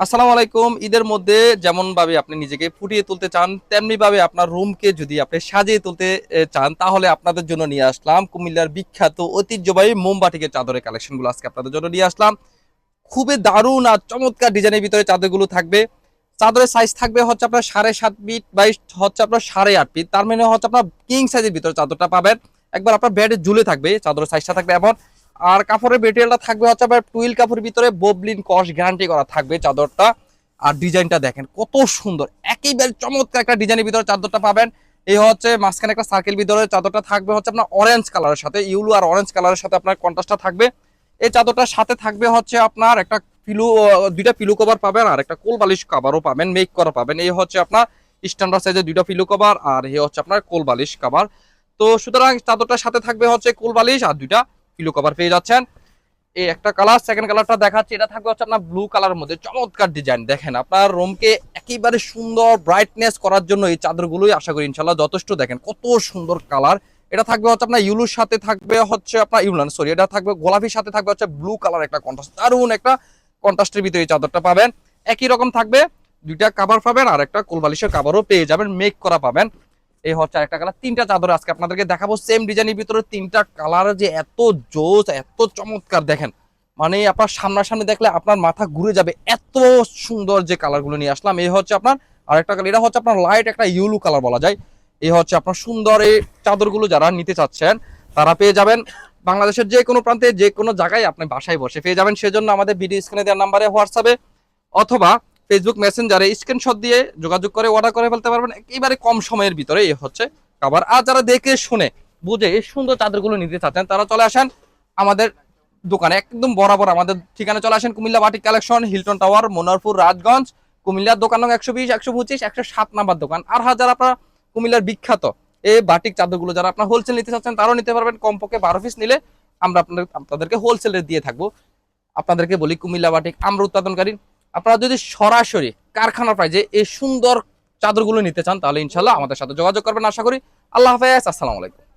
আসসালামু আলাইকুম। ঈদের মধ্যে যেমন ভাবে আপনি নিজেকে ফুটিয়ে তুলতে চান তেমনি ভাবে আপনার রুমকে যদি আপনি সাজিয়ে তুলতে চান, তাহলে আপনাদের জন্য নিয়ে আসলাম কুমিল্লার বিখ্যাত, ঐতিহ্যবাহী মোমবাটিকের চাদরের কালেকশনগুলো আজকে আপনাদের জন্য নিয়ে আসলাম। খুবই দারুণ আর চমৎকার ডিজাইনের ভিতরে চাদরগুলো থাকবে। চাদরের সাইজ থাকবে হচ্ছে আপনার সাড়ে সাত ফিট বাইশ হচ্ছে আপনার সাড়ে আট ফিট তার মানে হচ্ছে আপনার কিং সাইজের ভিতরে চাদরটা পাবেন। একবার আপনার বেডে ঝুলে থাকবে, চাদরের সাইজটা থাকবে এমন। আর কাপড়ের মেটেরিয়ালটা থাকবে হচ্ছে আপনার টুইল কাপড়ের ভিতরে ববলিন কস গ্যারান্টি করা থাকবে চাদরটা। আর ডিজাইনটা দেখেন, কত সুন্দর। একেবারে চমৎকার একটা ডিজাইনের ভিতরে চাদরটা পাবেন। এই হচ্ছে মাঝখানে একটা সার্কেল ভিতরে চাদরটা থাকবে হচ্ছে আপনার অরেঞ্জ কালারের সাথে ইউলু আর অরেঞ্জ কালারের সাথে আপনার কন্ট্রাস্টটা থাকবে। এই চাদরটার সাথে থাকবে হচ্ছে আপনার একটা পিলু দুইটা পিলু কভার পাবেন আর একটা কোল বালিশ কভারও পাবেন মেক করা পাবেন। এই হচ্ছে আপনার স্ট্যান্ডার্ড সাইজের দুইটা পিলু কভার আর এই হচ্ছে আপনার কোল বালিশ কভার তো সুতরাং চাদরটার সাথে থাকবে হচ্ছে কোল বালিশ আর দুইটা পিলু কভার পেয়ে যাচ্ছেন। এই একটা কালার সেকেন্ড কালারটা দেখাচ্ছি। এটা থাকবে হচ্ছে আপনার ব্লু কালার মধ্যে। চমৎকার ডিজাইন দেখেন আপনার রুমকে একেবারে সুন্দর ব্রাইটনেস করার জন্য এই চাদরগুলোই আশা করি ইনশাল্লাহ যথেষ্ট। দেখেন কত সুন্দর কালার এটা থাকবে হচ্ছে আপনার ইউলুর সাথে থাকবে হচ্ছে আপনার ইউলান সরি এটা থাকবে গোলাপির সাথে থাকবে হচ্ছে ব্লু কালার একটা কন্ট্রাস্ট দারুণ একটা কন্ট্রাস্টের ভিতরে এই চাদরটা পাবেন। একই রকম থাকবে, দুইটা কাভার পাবেন আর একটা কোলবালিশের কাভারও পেয়ে যাবেন মেক করা পাবেন। এই হচ্ছে আরেকটা কালার তিনটা চাদর আজকে আপনাদেরকে দেখাবো। সেম ডিজাইনের ভিতরে তিনটা কালার যে এত জোস এত চমৎকার, দেখেন। মানে আপনার সামনাসামনি দেখলে আপনার মাথা ঘুরে যাবে। এত সুন্দর যে কালারগুলো নিয়ে আসলাম। এই হচ্ছে আপনার আরেকটা কালার এটা হচ্ছে আপনার লাইট একটা ইউলু কালার বলা যায়। এই হচ্ছে আপনার সুন্দর এই চাদরগুলো যারা নিতে চাচ্ছেন, তারা পেয়ে যাবেন। বাংলাদেশের যে কোনো প্রান্তে, যে কোনো জায়গায় আপনি বাসায় বসে পেয়ে যাবেন। সেজন্য আমাদের ভিডিও স্ক্রিনে দেওয়ার নাম্বারে হোয়াটসঅ্যাপে অথবা ফেসবুক মেসেঞ্জারে স্ক্রিনশট দিয়ে যোগাযোগ করে অর্ডার করে ফেলতে পারবেন। একেবারে কম সময়ের ভিতরে এই হচ্ছে খাবার আর যারা দেখে শুনে, বুঝে এই সুন্দর চাদরগুলো নিতে চাচ্ছেন, তারা চলে আসেন আমাদের দোকানে। একদম বরাবর আমাদের ঠিকানা চলে আসেন Comilla batik collection Hilton tower Monowarpur Rajganj কুমিল্লার দোকান নং একশো বিশ, একশো পঁচিশ, একশো সাত নাম্বার দোকান। আর হাজার আপনার কুমিল্লার বিখ্যাত এই বাটিক চাদরগুলো যারা আপনার হোলসেল নিতে চাচ্ছেন, তারাও নিতে পারবেন। কমপক্ষে বারো পিস নিলে আমরা আপনাদের হোলসেলে দিয়ে থাকব। আপনাদেরকে বলি কুমিল্লা বাটিক আমরা উৎপাদনকারী। আপনারা যদি সরাসরি কারখানার প্রাইজে এই সুন্দর চাদরগুলো নিতে চান, তাহলে ইনশাল্লাহ আমাদের সাথে যোগাযোগ করবেন। আশা করি আল্লাহ হাফেজ। আসসালামু আলাইকুম।